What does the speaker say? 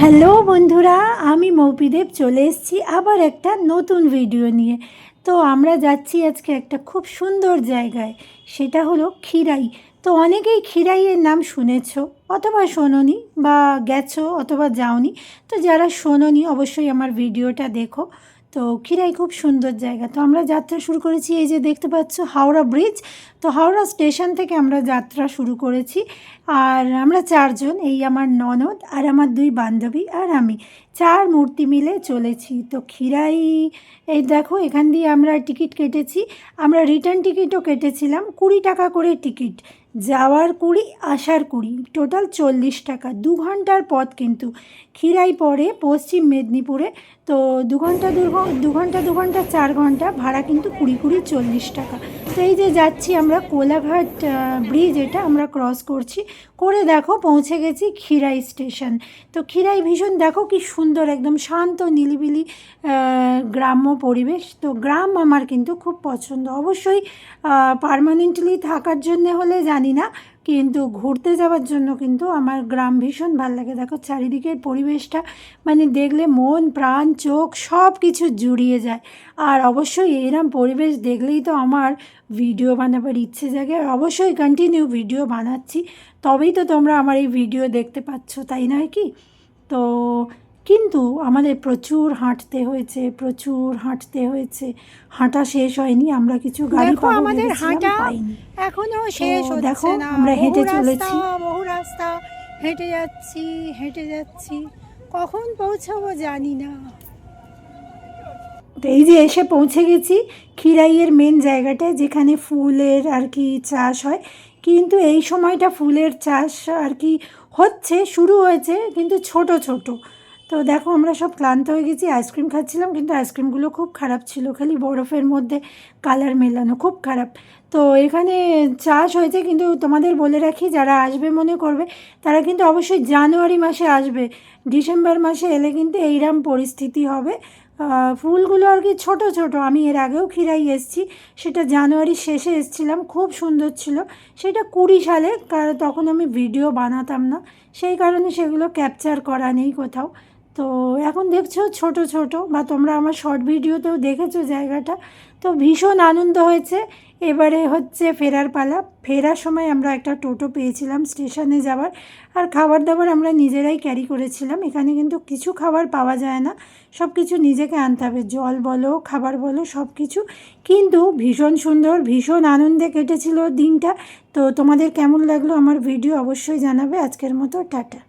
Hello বন্ধুরা, আমি মৌপিদেব চলে এসেছি আবার একটা নতুন ভিডিও নিয়ে। তো আমরা যাচ্ছি আজকে একটা খুব সুন্দর জায়গায়, সেটা হলো ক্ষীরাই। তো অনেকেই ক্ষীরাইয়ের নাম শুনেছ, অথবা শোনোনি, বা গেছো অথবা যাওনি। তো যারা শোনোনি, অবশ্যই আমার ভিডিওটা দেখো। তো খিরাই খুব সুন্দর জায়গা। তো আমরা যাত্রা শুরু করেছি এই যে দেখতে পাচ্ছ হাওড়া ব্রিজ। তো হাওড়া স্টেশন থেকে আমরা যাত্রা শুরু করেছি। আর আমরা চারজন, এই আমার ননদ আর আমার দুই বান্ধবী আর আমি, চার মূর্তি মিলে চলেছি। তো খিরাই এই দেখো এখান দিয়ে আমরা টিকিট কেটেছি। আমরা রিটার্ন টিকিটও কেটেছিলাম, কুড়ি টাকা করে টিকিট। যাওয়ার কুড়ি, আসার কুড়ি, টোটাল চল্লিশ টাকা। দু ঘণ্টার পথ কিন্তু খিরাই পড়ে পশ্চিম মেদিনীপুরে। তো দু ঘণ্টা দু ঘণ্টা দু ঘণ্টা, চার ঘণ্টা ভাড়া কিন্তু কুড়ি কুড়ি, চল্লিশ টাকা। তো এই যে যাচ্ছি আমরা কোলাঘাট ব্রিজ এটা আমরা ক্রস করছি। করে দেখো পৌঁছে গেছি খিরাই স্টেশন তো খিরাই ভীষণ দেখো কি সুন্দর, একদম শান্ত, নিলিবিলি গ্রাম্য পরিবেশ। তো গ্রাম আমার কিন্তু খুব পছন্দ। অবশ্যই পারমানেন্টলি থাকার জন্য হলে জানি না, কিন্তু ঘুরতে যাওয়ার জন্য কিন্তু আমার গ্রাম ভীষণ ভালো লাগে। দেখো চারিদিকের পরিবেশটা মানে দেখলে মন, প্রাণ, চোখ সব কিছু জুড়িয়ে যায়। আর অবশ্যই এরম পরিবেশ দেখলেই তো আমার ভিডিও বানাবার ইচ্ছে জাগে। আর অবশ্যই কন্টিনিউ ভিডিও বানাচ্ছি। তবেই তো তোমরা আমার এই ভিডিও দেখতে পাচ্ছ, তাই নয় কি? তো কিন্তু আমাদের প্রচুর হাঁটতে হয়েছে প্রচুর হাঁটতে হয়েছে। হাঁটা শেষ হয়নি আমরা কিছু গাড়ি পাবো আমাদের হাঁটা এখনও শেষ হচ্ছে দেখো, আমরা হেঁটে চলেছি। বহু রাস্তা হেঁটে যাচ্ছি হেঁটে যাচ্ছি। কখন পৌঁছাবো জানি না। তো এই যে এসে পৌঁছে গেছি খিরাইয়ের মেন জায়গাটায় যেখানে ফুলের আর কি চাষ হয়। কিন্তু এই সময়টা ফুলের চাষ আর কি হচ্ছে শুরু হয়েছে কিন্তু ছোট ছোট। তো দেখো, আমরা সব ক্লান্ত হয়ে গেছি, আইসক্রিম খাচ্ছিলাম, কিন্তু আইসক্রিমগুলো খুব খারাপ ছিল, খালি বরফের মধ্যে কালার মেলানো, খুব খারাপ। তো এখানে চাষ হয়েছে, কিন্তু তোমাদের বলে রাখি, যারা আসবে মনে করবে, তারা কিন্তু অবশ্যই জানুয়ারি মাসে আসবে। ডিসেম্বর মাসে এলে কিন্তু এইরকম পরিস্থিতি হবে। ফুলগুলো আর কি ছোট ছোট, আমি এর আগেও খিরাই এসেছি, সেটা জানুয়ারির শেষে এসেছিলাম, খুব সুন্দর ছিল। সেটা কুড়ি সালে, কারণ তখন আমি ভিডিও বানাতাম না, সেই কারণে সেগুলো ক্যাপচার করা নেই কোথাও। তো এখন দেখছ ছোট ছোট বা তোমরা আমার শর্ট ভিডিওতেও দেখেছ জায়গাটা। তো ভীষণ আনন্দ হয়েছে। এবারে হচ্ছে ফেরার পালা। ফেরার সময় আমরা একটা টোটো পেয়েছিলাম স্টেশনে যাওয়ার। আর খাবার দাবার আমরা নিজেরাই ক্যারি করেছিলাম। এখানে কিন্তু কিছু খাবার পাওয়া যায় না। সব কিছু নিজেকে আনতে হবে। জল বলো, খাবার বলো সব কিছু কিন্তু ভীষণ সুন্দর, ভীষণ আনন্দে কেটেছিল দিনটা। তো তোমাদের কেমন লাগল আমার ভিডিও অবশ্যই জানাবে। আজকের মতো টাটা।